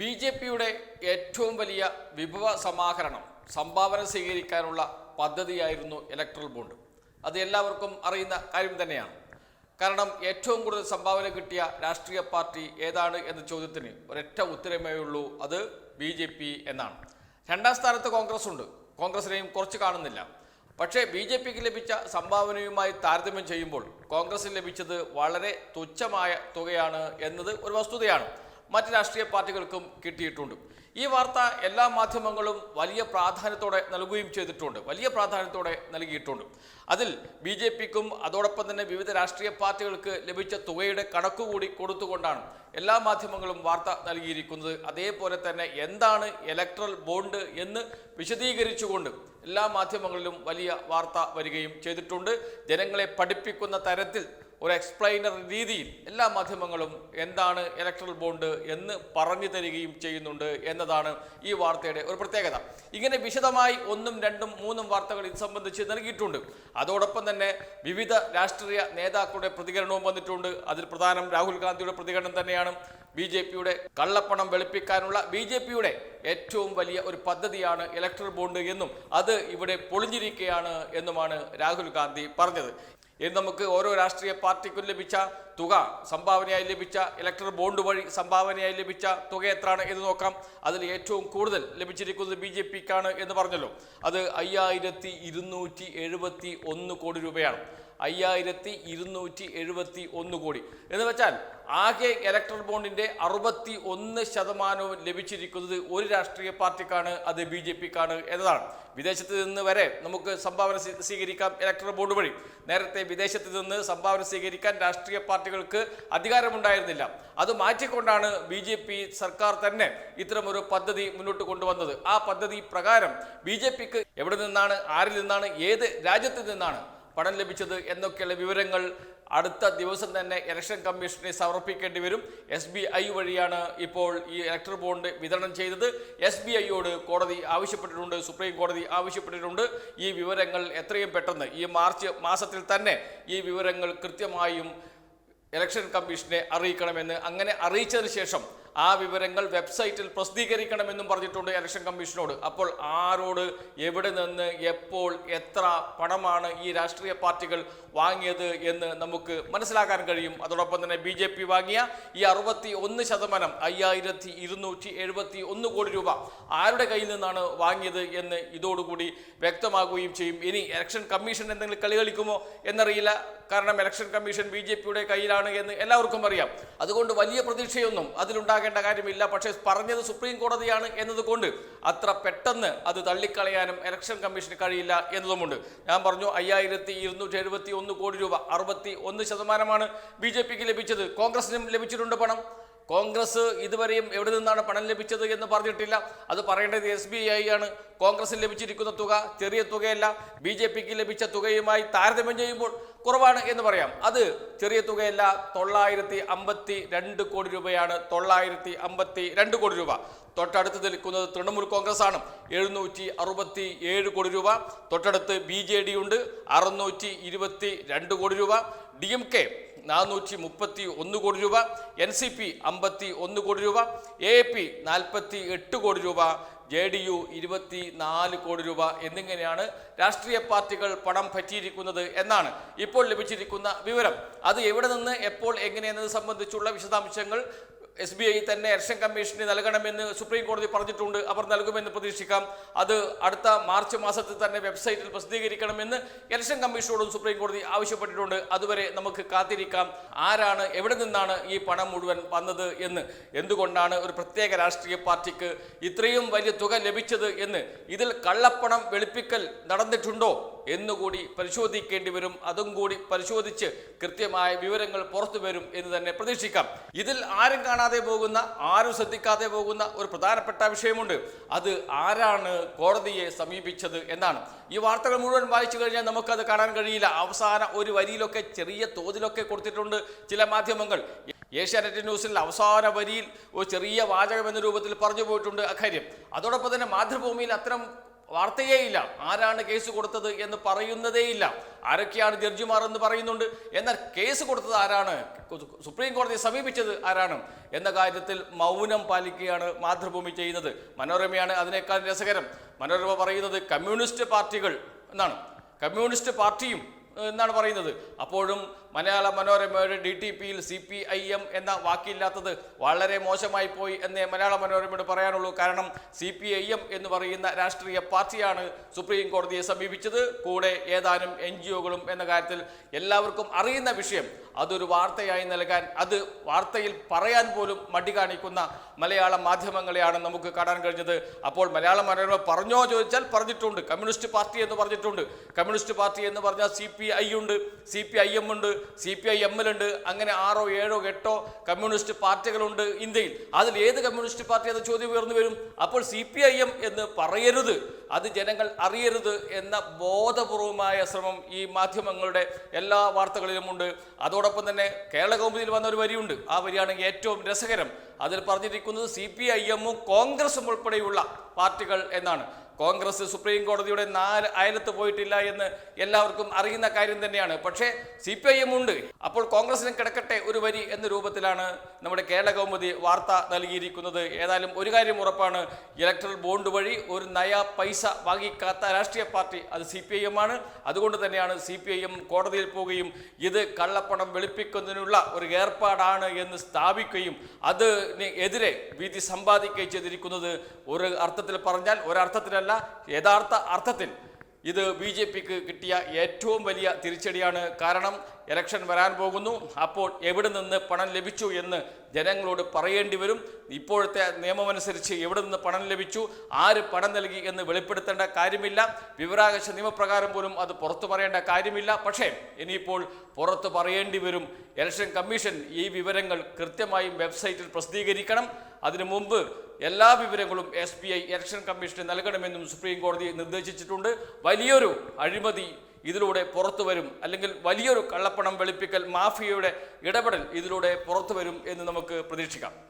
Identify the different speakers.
Speaker 1: B J പിയുടെ ഏറ്റവും വലിയ വിഭവ സമാഹരണം സംഭാവന സ്വീകരിക്കാനുള്ള പദ്ധതിയായിരുന്നു ഇലക്ട്രൽ ബോണ്ട് അത് എല്ലാവർക്കും അറിയുന്ന കാര്യം തന്നെയാണ്. കാരണം ഏറ്റവും കൂടുതൽ സംഭാവന കിട്ടിയ രാഷ്ട്രീയ പാർട്ടി ഏതാണ് എന്ന ചോദ്യത്തിന് ഒരൊറ്റ ഉത്തരമേ ഉള്ളൂ അത് ബി ജെ പി എന്നാണ്. രണ്ടാം സ്ഥാനത്ത് കോൺഗ്രസ് ഉണ്ട്. കോൺഗ്രസിനെയും കുറച്ച് കാണുന്നില്ല. പക്ഷേ ബി ജെ പിക്ക് ലഭിച്ച സംഭാവനയുമായി താരതമ്യം ചെയ്യുമ്പോൾ കോൺഗ്രസിന് ലഭിച്ചത് വളരെ തുച്ഛമായ തുകയാണ് എന്നത് ഒരു വസ്തുതയാണ്. മറ്റ് രാഷ്ട്രീയ പാർട്ടികൾക്കും കിട്ടിയിട്ടുണ്ട്. ഈ വാർത്ത എല്ലാ മാധ്യമങ്ങളും വലിയ പ്രാധാന്യത്തോടെ നൽകുകയും ചെയ്തിട്ടുണ്ട്. വലിയ പ്രാധാന്യത്തോടെ നൽകിയിട്ടുണ്ട്. അതിൽ ബി ജെ പിക്കും അതോടൊപ്പം തന്നെ വിവിധ രാഷ്ട്രീയ പാർട്ടികൾക്ക് ലഭിച്ച തുകയുടെ കണക്കുകൂടി കൊടുത്തുകൊണ്ടാണ് എല്ലാ മാധ്യമങ്ങളും വാർത്ത നൽകിയിരിക്കുന്നത്. അതേപോലെ തന്നെ എന്താണ് ഇലക്ട്രൽ ബോണ്ട് എന്ന് വിശദീകരിച്ചുകൊണ്ട് എല്ലാ മാധ്യമങ്ങളിലും വലിയ വാർത്ത വരികയും ചെയ്തിട്ടുണ്ട്. ജനങ്ങളെ പഠിപ്പിക്കുന്ന തരത്തിൽ ഒരു എക്സ്പ്ലൈനർ രീതിയിൽ എല്ലാ മാധ്യമങ്ങളും എന്താണ് ഇലക്ട്രൽ ബോണ്ട് എന്ന് പറഞ്ഞു തരികയും ചെയ്യുന്നുണ്ട് എന്നതാണ് ഈ വാർത്തയുടെ ഒരു പ്രത്യേകത. ഇങ്ങനെ വിശദമായി ഒന്നും രണ്ടും മൂന്നും വാർത്തകൾ ഇത് സംബന്ധിച്ച് നൽകിയിട്ടുണ്ട്. അതോടൊപ്പം തന്നെ വിവിധ രാഷ്ട്രീയ നേതാക്കളുടെ പ്രതികരണവും വന്നിട്ടുണ്ട്. അതിൽ പ്രധാനം രാഹുൽ ഗാന്ധിയുടെ പ്രതികരണം തന്നെയാണ്. ബി ജെ പിയുടെ കള്ളപ്പണം വെളുപ്പിക്കാനുള്ള ബി ജെ പിയുടെ ഏറ്റവും വലിയ ഒരു പദ്ധതിയാണ് ഇലക്ട്രൽ ബോണ്ട് എന്നും അത് ഇവിടെ പൊളിഞ്ഞിരിക്കുകയാണ് എന്നുമാണ് രാഹുൽ ഗാന്ധി പറഞ്ഞത്. ഇനി നമുക്ക് ഓരോ രാഷ്ട്രീയ പാർട്ടിക്കും ലഭിച്ച തുക സംഭാവനയായി ലഭിച്ച ഇലക്ടർ ബോണ്ട് വഴി സംഭാവനയായി ലഭിച്ച തുക എത്രയാണ് എന്ന് നോക്കാം. അതിൽ ഏറ്റവും കൂടുതൽ ലഭിച്ചിരിക്കുന്നത് ബി ജെ പിക്കാണ് എന്ന് പറഞ്ഞല്ലോ. അത് അയ്യായിരത്തി ഇരുന്നൂറ്റി എഴുപത്തി ഒന്ന് കോടി രൂപയാണ്. അയ്യായിരത്തി ഇരുന്നൂറ്റി എഴുപത്തി ഒന്ന് കോടി. എന്ന് വെച്ചാൽ ആകെ ഇലക്ട്രൽ ബോണ്ടിന്റെ അറുപത്തി ഒന്ന് ശതമാനവും ലഭിച്ചിരിക്കുന്നത് ഒരു രാഷ്ട്രീയ പാർട്ടിക്കാണ് അത് ബി ജെ പിക്കാണ് എന്നതാണ്. വിദേശത്ത് നിന്ന് വരെ നമുക്ക് സംഭാവന സ്വീ- സ്വീകരിക്കാം ഇലക്ട്രൽ ബോണ്ട് വഴി. നേരത്തെ വിദേശത്ത് നിന്ന് സംഭാവന സ്വീകരിക്കാൻ രാഷ്ട്രീയ പാർട്ടികൾക്ക് അധികാരമുണ്ടായിരുന്നില്ല. അത് മാറ്റിക്കൊണ്ടാണ് ബി ജെ പി സർക്കാർ തന്നെ ഇത്തരമൊരു പദ്ധതി മുന്നോട്ട് കൊണ്ടുവന്നത്. ആ പദ്ധതി പ്രകാരം ബി ജെ പിക്ക് എവിടെ നിന്നാണ് ആരിൽ നിന്നാണ് ഏത് രാജ്യത്ത് നിന്നാണ് പണം ലഭിച്ചത് എന്നൊക്കെയുള്ള വിവരങ്ങൾ അടുത്ത ദിവസം തന്നെ ഇലക്ഷൻ കമ്മീഷനെ സമർപ്പിക്കേണ്ടി വരും. എസ് ബി ഐ വഴിയാണ് ഇപ്പോൾ ഈ ഇലക്ടർ ബോണ്ട് വിതരണം ചെയ്തത്. എസ് ബി ഐയോട് കോടതി ആവശ്യപ്പെട്ടിട്ടുണ്ട് സുപ്രീം കോടതി ആവശ്യപ്പെട്ടിട്ടുണ്ട്. ഈ വിവരങ്ങൾ എത്രയും പെട്ടെന്ന് ഈ മാർച്ച് മാസത്തിൽ തന്നെ ഈ വിവരങ്ങൾ കൃത്യമായും ഇലക്ഷൻ കമ്മീഷനെ അറിയിക്കണമെന്ന് അങ്ങനെ അറിയിച്ചതിന് ശേഷം ആ വിവരങ്ങൾ വെബ്സൈറ്റിൽ പ്രസിദ്ധീകരിക്കണമെന്നും പറഞ്ഞിട്ടുണ്ട് ഇലക്ഷൻ കമ്മീഷനോട്. അപ്പോൾ ആരോട് എവിടെ നിന്ന് എപ്പോൾ എത്ര പണമാണ് ഈ രാഷ്ട്രീയ പാർട്ടികൾ വാങ്ങിയത് എന്ന് നമുക്ക് മനസ്സിലാക്കാൻ കഴിയും. അതോടൊപ്പം തന്നെ ബി ജെ പി വാങ്ങിയ ഈ അറുപത്തി ഒന്ന് ശതമാനം അയ്യായിരത്തി ഇരുന്നൂറ്റി എഴുപത്തി ഒന്ന് കോടി രൂപ ആരുടെ കയ്യിൽ നിന്നാണ് വാങ്ങിയത് എന്ന് ഇതോടുകൂടി വ്യക്തമാകുകയും ചെയ്യും. ഇനി ഇലക്ഷൻ കമ്മീഷൻ എന്തെങ്കിലും കളി കളിക്കുമോ എന്നറിയില്ല. കാരണം ഇലക്ഷൻ കമ്മീഷൻ ബി ജെ പിയുടെ കയ്യിലാണ് എന്ന് എല്ലാവർക്കും അറിയാം. അതുകൊണ്ട് വലിയ പ്രതീക്ഷയൊന്നും അതിലുണ്ടാകേണ്ട കാര്യമില്ല. പക്ഷേ പറഞ്ഞത് സുപ്രീം കോടതിയാണ് എന്നതുകൊണ്ട് അത്ര പെട്ടെന്ന് അത് തള്ളിക്കളയാനും ഇലക്ഷൻ കമ്മീഷന് കഴിയില്ല എന്നതുമുണ്ട്. ഞാൻ പറഞ്ഞു അയ്യായിരത്തി ഇരുന്നൂറ്റി എഴുപത്തി ഒന്ന് കോടി രൂപ അറുപത്തി ഒന്ന് ശതമാനമാണ് ബി ജെ പിക്ക് ലഭിച്ചത്. കോൺഗ്രസിനും ലഭിച്ചിട്ടുണ്ട് പണം. കോൺഗ്രസ് ഇതുവരെയും എവിടെ നിന്നാണ് പണം ലഭിച്ചത് എന്ന് പറഞ്ഞിട്ടില്ല. അത് പറയേണ്ടത് എസ് ബി ഐ ആണ്. കോൺഗ്രസിന് ലഭിച്ചിരിക്കുന്ന തുക ചെറിയ തുകയല്ല. ബി ജെ പിക്ക് ലഭിച്ച തുകയുമായി താരതമ്യം ചെയ്യുമ്പോൾ കുറവാണ് എന്ന് പറയാം. അത് ചെറിയ തുകയല്ല തൊള്ളായിരത്തി അമ്പത്തി രണ്ട് കോടി രൂപയാണ്. തൊള്ളായിരത്തി അമ്പത്തി രണ്ട് കോടി രൂപ. തൊട്ടടുത്ത് നിൽക്കുന്നത് തൃണമൂൽ കോൺഗ്രസ് ആണ് എഴുന്നൂറ്റി അറുപത്തി ഏഴ് കോടി രൂപ. തൊട്ടടുത്ത് ബി ജെ ഡി ഉണ്ട്. അറുന്നൂറ്റി ഇരുപത്തി രണ്ട് കോടി രൂപ. ഡി എം കെ നാനൂറ്റി മുപ്പത്തി ഒന്ന് കോടി രൂപ എൻ സി പി അമ്പത്തി ഒന്ന് കോടി രൂപ എ പി നാൽപ്പത്തി എട്ട് കോടി രൂപ ജെ ഡി യു ഇരുപത്തി നാല് കോടി രൂപ എന്നിങ്ങനെയാണ് രാഷ്ട്രീയ പാർട്ടികൾ പണം പറ്റിയിരിക്കുന്നത് എന്നാണ് ഇപ്പോൾ ലഭിച്ചിരിക്കുന്ന വിവരം. അത് എവിടെ നിന്ന് എപ്പോൾ എങ്ങനെയെന്നത് സംബന്ധിച്ചുള്ള വിശദാംശങ്ങൾ എസ് ബി ഐ തന്നെ ഇലക്ഷൻ കമ്മീഷന് നൽകണമെന്ന് സുപ്രീം കോടതി പറഞ്ഞിട്ടുണ്ട്. അവർ നൽകുമെന്ന് പ്രതീക്ഷിക്കാം. അത് അടുത്ത മാർച്ച് മാസത്തിൽ തന്നെ വെബ്സൈറ്റിൽ പ്രസിദ്ധീകരിക്കണമെന്ന് ഇലക്ഷൻ കമ്മീഷനോടും സുപ്രീം കോടതി ആവശ്യപ്പെട്ടിട്ടുണ്ട്. അതുവരെ നമുക്ക് കാത്തിരിക്കാം. ആരാണ് എവിടെ നിന്നാണ് ഈ പണം മുഴുവൻ വന്നത് എന്ന്? എന്തുകൊണ്ടാണ് ഒരു പ്രത്യേക രാഷ്ട്രീയ പാർട്ടിക്ക് ഇത്രയും വലിയ തുക ലഭിച്ചത് എന്ന്? ഇതിൽ കള്ളപ്പണം വെളുപ്പിക്കൽ നടന്നിട്ടുണ്ടോ എന്നുകൂടി പരിശോധിക്കേണ്ടി വരും. അതും കൂടി പരിശോധിച്ച് കൃത്യമായ വിവരങ്ങൾ പുറത്തു വരും എന്ന് തന്നെ പ്രതീക്ഷിക്കാം. ഇതിൽ ആരും കാണാതെ പോകുന്ന ആരും ശ്രദ്ധിക്കാതെ പോകുന്ന ഒരു പ്രധാനപ്പെട്ട വിഷയമുണ്ട്. അത് ആരാണ് കോടതിയെ സമീപിച്ചത് എന്നാണ്. ഈ വാർത്തകൾ മുഴുവൻ വായിച്ചു കഴിഞ്ഞാൽ നമുക്കത് കാണാൻ കഴിയില്ല. അവസാന ഒരു വരിയിലൊക്കെ ചെറിയ തോതിലൊക്കെ കൊടുത്തിട്ടുണ്ട് ചില മാധ്യമങ്ങൾ. ഏഷ്യാനെറ്റ് ന്യൂസിൽ അവസാന വരിയിൽ ഒരു ചെറിയ വാചകം എന്ന രൂപത്തിൽ പറഞ്ഞു പോയിട്ടുണ്ട് അക്കാര്യം അതോടൊപ്പം തന്നെ മാതൃഭൂമിയിൽ അത്തരം വാർത്തയേയില്ല. ആരാണ് കേസ് കൊടുത്തത് എന്ന് പറയുന്നതേയില്ല. ആരൊക്കെയാണ് ജഡ്ജിമാർ എന്ന് പറയുന്നുണ്ട്. എന്നാൽ കേസ് കൊടുത്തത് ആരാണ്? സുപ്രീം കോടതിയെ സമീപിച്ചത് ആരാണ്? എന്ന കാര്യത്തിൽ മൗനം പാലിക്കുകയാണ് മാതൃഭൂമി ചെയ്യുന്നത്. മനോരമയാണ് അതിനേക്കാൾ രസകരം. മനോരമ പറയുന്നത് കമ്മ്യൂണിസ്റ്റ് പാർട്ടികൾ എന്നാണ്. കമ്മ്യൂണിസ്റ്റ് പാർട്ടിയും എന്നാണ് പറയുന്നത്. അപ്പോഴും മലയാള മനോരമയുടെ ഡി ടി പിയിൽ സി പി ഐ എം എന്ന വാക്കില്ലാത്തത് വളരെ മോശമായി പോയി എന്നേ മലയാള മനോരമയോട് പറയാനുള്ളൂ. കാരണം സി പി ഐ എം എന്ന് പറയുന്ന രാഷ്ട്രീയ പാർട്ടിയാണ് സുപ്രീം കോടതിയെ സമീപിച്ചത്. കൂടെ ഏതാനും എൻ ജി ഒകളും എന്ന കാര്യത്തിൽ എല്ലാവർക്കും അറിയുന്ന വിഷയം. അതൊരു വാർത്തയായി നൽകാൻ അത് വാർത്തയിൽ പറയാൻ പോലും മടി കാണിക്കുന്ന മലയാള മാധ്യമങ്ങളെയാണ് നമുക്ക് കാണാൻ കഴിഞ്ഞത്. അപ്പോൾ മലയാള മനോരമ പറഞ്ഞോ ചോദിച്ചാൽ പറഞ്ഞിട്ടുണ്ട്. കമ്മ്യൂണിസ്റ്റ് പാർട്ടി എന്ന് പറഞ്ഞിട്ടുണ്ട്. കമ്മ്യൂണിസ്റ്റ് പാർട്ടി എന്ന് പറഞ്ഞാൽ സി പി ഐ ഉണ്ട് സി പി ഐ എം ഉണ്ട് C P I M L ഉണ്ട് അങ്ങനെ ആറോ ഏഴോ എട്ടോ കമ്മ്യൂണിസ്റ്റ് പാർട്ടികളുണ്ട് ഇന്ത്യയിൽ. അതിൽ ഏത് കമ്മ്യൂണിസ്റ്റ് പാർട്ടി എന്ന ചോദ്യം ഉയർന്നു വരും? അപ്പോൾ സി പി ഐ എം എന്ന് പറയരുത് അത് ജനങ്ങൾ അറിയരുത് എന്ന ബോധപൂർവമായ ശ്രമം ഈ മാധ്യമങ്ങളുടെ എല്ലാ വാർത്തകളിലുമുണ്ട്. അതോടൊപ്പം തന്നെ കേരള കൗമുദിയിൽ വന്ന ഒരു വരിയുണ്ട് ആ വരിയാണ് ഏറ്റവും രസകരം. അതിൽ പറഞ്ഞിരിക്കുന്നത് സി പി ഐ എമ്മും കോൺഗ്രസും ഉൾപ്പെടെയുള്ള പാർട്ടികൾ എന്നാണ്. കോൺഗ്രസ് സുപ്രീം കോടതിയുടെ നാല് അയലത്ത് പോയിട്ടില്ല എന്ന് എല്ലാവർക്കും അറിയുന്ന കാര്യം തന്നെയാണ്. പക്ഷേ സി പി ഐ എം ഉണ്ട്. അപ്പോൾ കോൺഗ്രസിനും കിടക്കട്ടെ ഒരു വരി എന്ന രൂപത്തിലാണ് നമ്മുടെ കേരള കൗമുദി വാർത്ത നൽകിയിരിക്കുന്നത്. ഏതായാലും ഒരു കാര്യം ഉറപ്പാണ്. ഇലക്ട്രൽ ബോണ്ട് വഴി ഒരു നയ പൈസ വാങ്ങിക്കാത്ത രാഷ്ട്രീയ പാർട്ടി അത് സി പി ഐ എം ആണ്. അതുകൊണ്ട് തന്നെയാണ് സി പി ഐ എം കോടതിയിൽ പോവുകയും ഇത് കള്ളപ്പണം വെളുപ്പിക്കുന്നതിനുള്ള ഒരു ഏർപ്പാടാണ് എന്ന് സ്ഥാപിക്കുകയും അതിന് എതിരെ വിധി സമ്പാദിക്കുകയും ചെയ്തിരിക്കുന്നത്. ഒരു അർത്ഥത്തിൽ പറഞ്ഞാൽ ഒരർത്ഥത്തിലല്ല യഥാർത്ഥ അർത്ഥത്തിൽ ഇത് ബി ജെ പിക്ക് കിട്ടിയ ഏറ്റവും വലിയ തിരിച്ചടിയാണ്. കാരണം ഇലക്ഷൻ വരാൻ പോകുന്നു. അപ്പോൾ എവിടെ നിന്ന് പണം ലഭിച്ചു എന്ന് ജനങ്ങളോട് പറയേണ്ടി വരും. ഇപ്പോഴത്തെ നിയമമനുസരിച്ച് എവിടെ നിന്ന് പണം ലഭിച്ചു ആര് പണം നൽകി എന്ന് വെളിപ്പെടുത്തേണ്ട കാര്യമില്ല. വിവരാകാശ നിയമപ്രകാരം പോലും അത് പുറത്തു പറയേണ്ട കാര്യമില്ല. പക്ഷേ ഇനിയിപ്പോൾ പുറത്തു പറയേണ്ടി വരും. ഇലക്ഷൻ കമ്മീഷൻ ഈ വിവരങ്ങൾ കൃത്യമായും വെബ്സൈറ്റിൽ പ്രസിദ്ധീകരിക്കണം. അതിനു മുമ്പ് എല്ലാ വിവരങ്ങളും എസ് ബി ഐ ഇലക്ഷൻ കമ്മീഷന് നൽകണമെന്നും സുപ്രീം കോടതി നിർദ്ദേശിച്ചിട്ടുണ്ട്. വലിയൊരു അഴിമതി ഇതിലൂടെ പുറത്തു വരും. അല്ലെങ്കിൽ വലിയൊരു കള്ളപ്പണം വെളുപ്പിക്കൽ മാഫിയയുടെ ഇടപെടൽ ഇതിലൂടെ പുറത്തു വരും എന്ന് നമുക്ക് പ്രതീക്ഷിക്കാം.